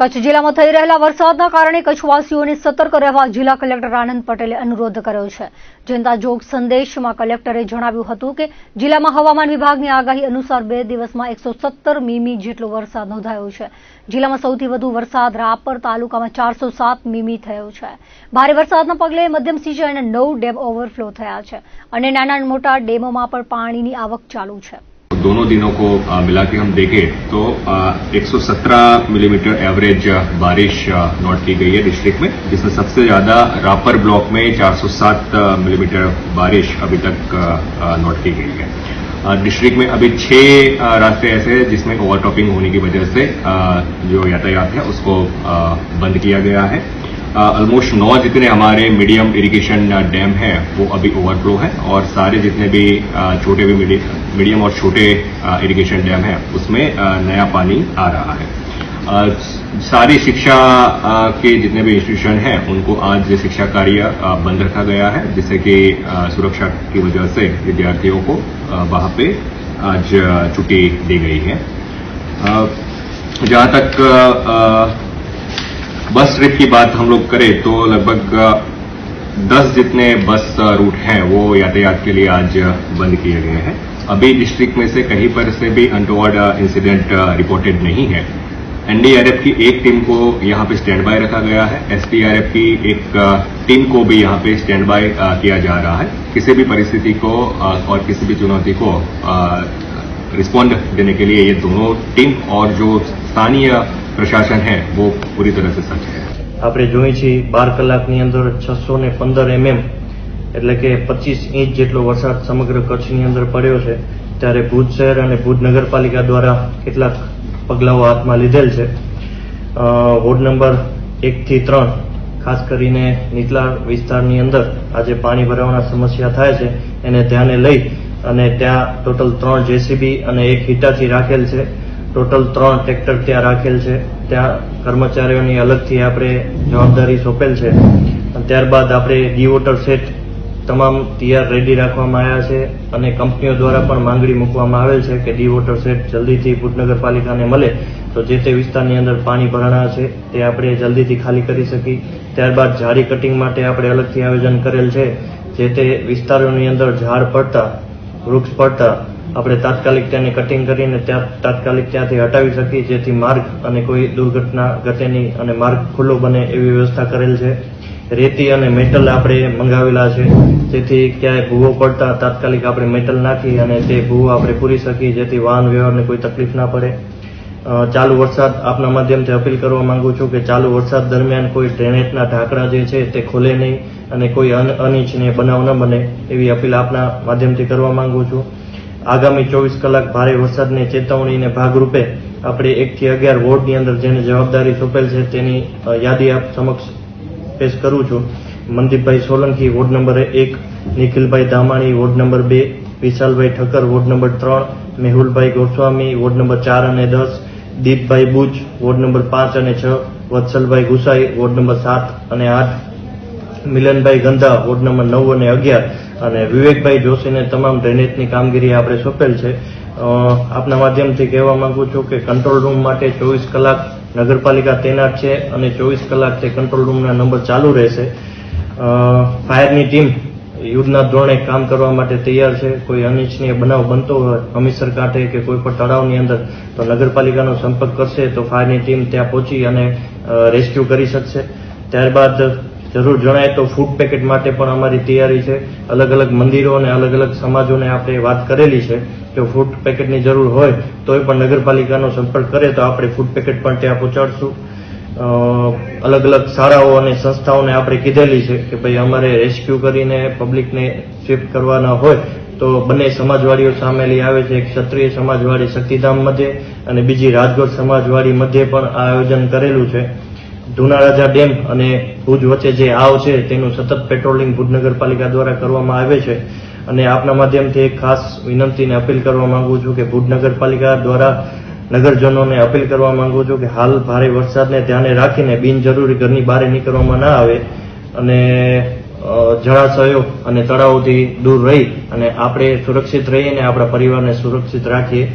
કચ્છ જિલ્લામાં થઈ રહેલા વરસાદના કારણે કચ્છવાસીઓને સતર્ક રહેવા જિલ્લા કલેક્ટર આનંદ પટેલે અનુરોધ કર્યો છે. જનતા જોગ સંદેશમાં કલેક્ટરે જણાવ્યું હતું કે, જિલ્લામાં હવામાન વિભાગની આગાહી અનુસાર બે દિવસમાં એકસો સત્તર મીમી જેટલો વરસાદ નોંધાયો છે. જિલ્લામાં સૌથી વધુ વરસાદ રાપર તાલુકામાં ચારસો સાત મીમી થયો છે. ભારે વરસાદના પગલે મધ્યમ સિંચાઈના નવ ડેમ ઓવરફ્લો થયા છે અને નાના મોટા ડેમોમાં પણ પાણીની આવક ચાલુ છે. दोनों दिनों को मिला के हम देखें तो अ, 117 मिलीमीटर mm एवरेज बारिश नोट की गई है डिस्ट्रिक्ट में जिसमें सबसे ज़्यादा रापर ब्लॉक में 407 अ, मिलीमीटर बारिश अभी तक नोट की गई है। डिस्ट्रिक्ट में अभी छह रास्ते ऐसे हैं जिसमें ओवरटॉपिंग होने की वजह से जो यातायात है उसको बंद किया गया है। ऑलमोस्ट नौ जितने हमारे मीडियम इरिगेशन डैम हैं, वो अभी ओवरफ्लो है और सारे जितने भी छोटे भी मीडियम और छोटे इरिगेशन डैम हैं, उसमें नया पानी आ रहा है। सारी शिक्षा के जितने भी इंस्टीट्यूशन हैं, उनको आज शिक्षा कार्य बंद रखा गया है, जिससे कि सुरक्षा की वजह से विद्यार्थियों को वहाँ पे आज छुट्टी दी गई है। जहाँ तक बस ट्रिप की बात हम लोग करें तो लगभग दस जितने बस रूट हैं, वो यातायात के लिए आज बंद किए गए हैं। अभी डिस्ट्रिक्ट में से कहीं पर से भी अनटोवर्ड इंसिडेंट रिपोर्टेड नहीं है। एनडीआरएफ की एक टीम को यहाँ पे स्टैंड बाय रखा गया है। एसडीआरएफ की एक टीम को भी यहाँ पे स्टैंड बाय किया जा रहा है। किसी भी परिस्थिति को और किसी भी चुनौती को रिस्पॉन्ड देने के लिए ये दोनों टीम और जो स्थानीय प्रशासन है वो पूरी तरह से सज्ज है આપણે જોઈએ છીએ બાર કલાકની અંદર છસો ને પંદર એમએમ એટલે કે પચીસ ઇંચ જેટલો વરસાદ સમગ્ર કચ્છની અંદર પડ્યો છે ત્યારે ભુજ શહેર અને ભુજ નગરપાલિકા દ્વારા કેટલાક પગલાઓ હાથમાં લીધેલ છે અ, વોર્ડ નંબર એકથી ત્રણ ખાસ કરીને નીચલા વિસ્તારની અંદર આજે પાણી ભરાવાના સમસ્યા થાય છે એને ધ્યાને લઈ અને ત્યાં ટોટલ ત્રણ જેસીબી અને એક હિટાચી રાખેલ છે ટોટલ ત્રણ ટ્રેક્ટર ત્યાં રાખેલ છે. ત્યાં કર્મચારીઓની અલગથી આપણે જવાબદારી સોંપેલ છે. ત્યારબાદ આપણે ડી વોટર સેટ તમામ તૈયાર રેડી રાખવામાં આવ્યા છે અને કંપનીઓ દ્વારા પણ માંગણી મૂકવામાં આવેલ છે કે ડી વોટર સેટ જલ્દીથી ભુજ નગરપાલિકાને મળે તો જે તે વિસ્તારની અંદર પાણી ભરાણા છે તે આપણે જલ્દીથી ખાલી કરી શકી ત્યારબાદ ઝાડી કટિંગ માટે આપણે અલગથી આયોજન કરેલ છે. જે તે વિસ્તારોની અંદર ઝાડ પડતા, વૃક્ષ પડતા આપણે તાત્કાલિક તેને કટિંગ કરીને ત્યાં તાત્કાલિક ત્યાંથી હટાવી શકીએ, જેથી માર્ગ અને કોઈ દુર્ઘટના ઘટે નહીં અને માર્ગ ખુલ્લો બને એવી વ્યવસ્થા કરેલ છે. રેતી અને મેટલ આપણે મંગાવેલા છે. જેથી ક્યાંય ભૂવો પડતા તાત્કાલિક આપણે મેટલ નાખી અને તે ભૂવો આપણે પૂરી શકીએ, જેથી વાહન વ્યવહારને કોઈ તકલીફ ના પડે. ચાલુ વરસાદ આપના માધ્યમથી અપીલ કરવા માંગુ છું કે ચાલુ વરસાદ દરમિયાન કોઈ ડ્રેનેજના ઢાંકણા જે છે તે ખોલે નહીં અને કોઈ અન- અનિચ્છનીય બનાવ ન બને એવી અપીલ આપના માધ્યમથી કરવા માંગુ છું. આગામી ચોવીસ કલાક ભારે વરસાદની ચેતવણીને ભાગરૂપે આપણે એકથી અગિયાર વોર્ડની અંદર જેને જવાબદારી સોંપેલ છે તેની યાદી આપ સમક્ષ પેશ કરું છું. મનદીપભાઈ સોલંકી વોર્ડ નંબર એક, નિખિલભાઈ ધામાણી વોર્ડ નંબર બે, વિશાલભાઈ ઠક્કર વોર્ડ નંબર ત્રણ, મેહુલભાઈ ગોસ્વામી વોર્ડ નંબર ચાર અને દસ, દીપભાઈ બુચ વોર્ડ નંબર પાંચ અને છ, વત્સલભાઈ ગુસાઈ વોર્ડ નંબર સાત અને આઠ, મિલનભાઈ ગંધા વોર્ડ નંબર નવ અને અગિયાર અને વિવેકભાઈ જોશીને તમામ ડ્રેનેજની કામગીરી આપણે સોંપેલ છે. આપના માધ્યમથી કહેવા માંગુ છું કે કંટ્રોલ રૂમ માટે ચોવીસ કલાક નગરપાલિકા તૈનાત છે અને ચોવીસ કલાક તે કંટ્રોલ રૂમના નંબર ચાલુ રહેશે. ફાયરની ટીમ યુદ્ધના ધોરણે કામ કરવા માટે તૈયાર છે. કોઈ અનિચ્છનીય બનાવ બનતો હોય અમીસર કાંઠે કે કોઈ પણ તળાવની અંદર, તો નગરપાલિકાનો સંપર્ક કરશે તો ફાયરની ટીમ ત્યાં પહોંચી અને રેસ્ક્યુ કરી શકશે. ત્યારબાદ જરૂર જણાય તો ફૂડ પેકેટ માટે પણ અમારી તૈયારી છે. અલગ અલગ મંદિરો અને અલગ અલગ સમાજોને આપણે વાત કરેલી છે જો ફૂડ પેકેટની જરૂર હોય તોય પણ નગરપાલિકાનો સંપર્ક કરે તો આપણે ફૂડ પેકેટ પણ ત્યાં પહોંચાડશું. અલગ અલગ શાળાઓ અને સંસ્થાઓને આપણે કીધેલી છે કે ભાઈ અમારે રેસ્ક્યુ કરીને પબ્લિકને શિફ્ટ કરવાના હોય તો બંને સમાજવાડીઓ સામેલી આવે છે. એક ક્ષત્રિય સમાજવાડી શક્તિધામ મધ્યે અને બીજી રાજકોટ સમાજવાડી મધ્યે પણ આ આયોજન કરેલું છે. ધુનારાજા ડેમ અને ભુજ વચ્ચે જે આવ છે, તેનું સતત પેટ્રોલિંગ ભુજ નગરપાલિકા દ્વારા કરવામાં આવે છે. અને આપના માધ્યમથી એક ખાસ વિનંતીને અપીલ કરવા માંગુ છું કે ભુજ નગરપાલિકા દ્વારા નગરજનોને અપીલ કરવા માંગુ છું કે હાલ ભારે વરસાદને ધ્યાને રાખીને બિનજરૂરી ઘરની બહાર નીકળવામાં ના આવે અને જળાશયો અને તળાવોથી દૂર રહી અને આપણે સુરક્ષિત રહીએ અને આપણા પરિવારને સુરક્ષિત રાખીએ.